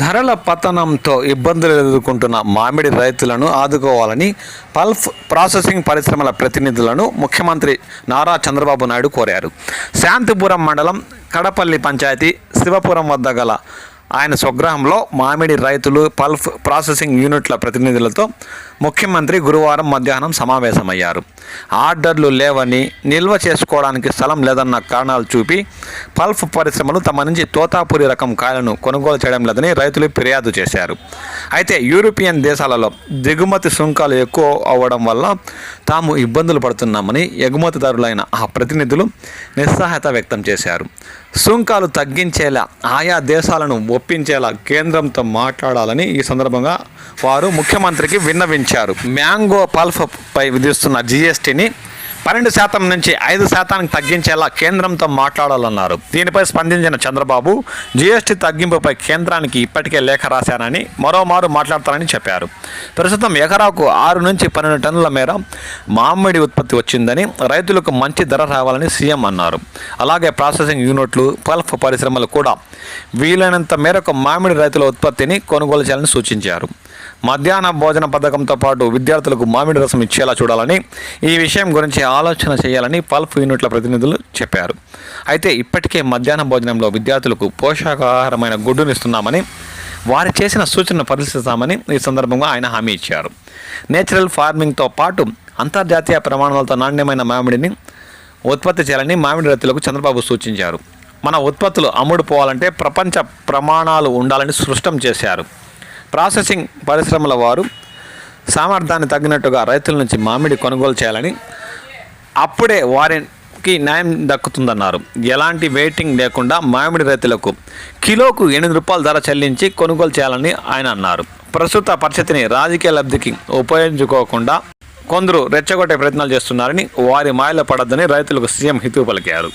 ధరల పతనంతో ఇబ్బందులు ఎదుర్కొంటున్న మామిడి రైతులను ఆదుకోవాలని పల్ఫ్ ప్రాసెసింగ్ పరిశ్రమల ప్రతినిధులను ముఖ్యమంత్రి నారా చంద్రబాబు నాయుడు కోరారు. శాంతిపురం మండలం కడపల్లి పంచాయతీ శివపురం వద్ద గల ఆయన స్వగ్రహంలో మామిడి రైతులు పల్ఫ్ ప్రాసెసింగ్ యూనిట్ల ప్రతినిధులతో ముఖ్యమంత్రి గురువారం మధ్యాహ్నం సమావేశమయ్యారు. ఆర్డర్లు లేవని నిల్వ చేసుకోవడానికి స్థలం లేదన్న కారణాలు చూపి పల్ఫ్ పరిశ్రమలు తమ నుంచి తోతాపురి రకం కాయలను కొనుగోలు చేయడం లేదని రైతులు ఫిర్యాదు చేశారు. అయితే యూరోపియన్ దేశాలలో దిగుమతి సుంకాలు ఎక్కువ అవ్వడం వల్ల తాము ఇబ్బందులు పడుతున్నామని ఎగుమతిదారులైన ఆ ప్రతినిధులు నిస్సహాయత వ్యక్తం చేశారు. సుంకాలు తగ్గించేలా ఆయా దేశాలను ఒప్పించేలా కేంద్రంతో మాట్లాడాలని ఈ సందర్భంగా వారు ముఖ్యమంత్రికి విన్నవించారు. మ్యాంగో పల్ఫ్ పై విధిస్తున్న జిఎస్టీని పన్నెండు శాతం నుంచి ఐదు శాతానికి తగ్గించేలా కేంద్రంతో మాట్లాడాలన్నారు. దీనిపై స్పందించిన చంద్రబాబు జీఎస్టీ తగ్గింపుపై కేంద్రానికి ఇప్పటికే లేఖ రాశానని మరోమారు మాట్లాడతానని చెప్పారు. ప్రస్తుతం ఎకరాకు ఆరు నుంచి పన్నెండు టన్నుల మేర మామిడి ఉత్పత్తి వచ్చిందని రైతులకు మంచి ధర రావాలని సీఎం అన్నారు. అలాగే ప్రాసెసింగ్ యూనిట్లు పల్ఫ్ పరిశ్రమలు కూడా వీలైనంత మేరకు మామిడి రైతుల ఉత్పత్తిని కొనుగోలు చేయాలని సూచించారు. మధ్యాహ్న భోజన పథకంతో పాటు విద్యార్థులకు మామిడి రసం ఇచ్చేలా చూడాలని ఈ విషయం గురించి ఆలోచన చేయాలని పల్ఫ్ యూనిట్ల ప్రతినిధులు చెప్పారు. అయితే ఇప్పటికే మధ్యాహ్న భోజనంలో విద్యార్థులకు పోషకాహారమైన గుడ్డునిస్తున్నామని వారు చేసిన సూచనను పరిశీలిస్తామని ఈ సందర్భంగా ఆయన హామీ ఇచ్చారు. నేచురల్ ఫార్మింగ్తో పాటు అంతర్జాతీయ ప్రమాణాలతో నాణ్యమైన మామిడిని ఉత్పత్తి చేయాలని మామిడి రైతులకు చంద్రబాబు సూచించారు. మన ఉత్పత్తులు అమ్ముడు పోవాలంటే ప్రపంచ ప్రమాణాలు ఉండాలని స్పష్టం చేశారు. ప్రాసెసింగ్ పరిశ్రమల వారు సామర్థ్యాన్ని తగ్గినట్టుగా రైతుల నుంచి మామిడి కొనుగోలు చేయాలని అప్పుడే వారికి న్యాయం దక్కుతుందన్నారు. ఎలాంటి వెయిటింగ్ లేకుండా మామిడి రైతులకు కిలోకు ఎనిమిది రూపాయల ధర చెల్లించి కొనుగోలు చేయాలని ఆయన అన్నారు. ప్రస్తుత పరిస్థితిని రాజకీయ లబ్ధికి ఉపయోగించుకోకుండా కొందరు రెచ్చగొట్టే ప్రయత్నాలు చేస్తున్నారని వారి మాయలో పడద్దని రైతులకు సీఎం హితవు పలికారు.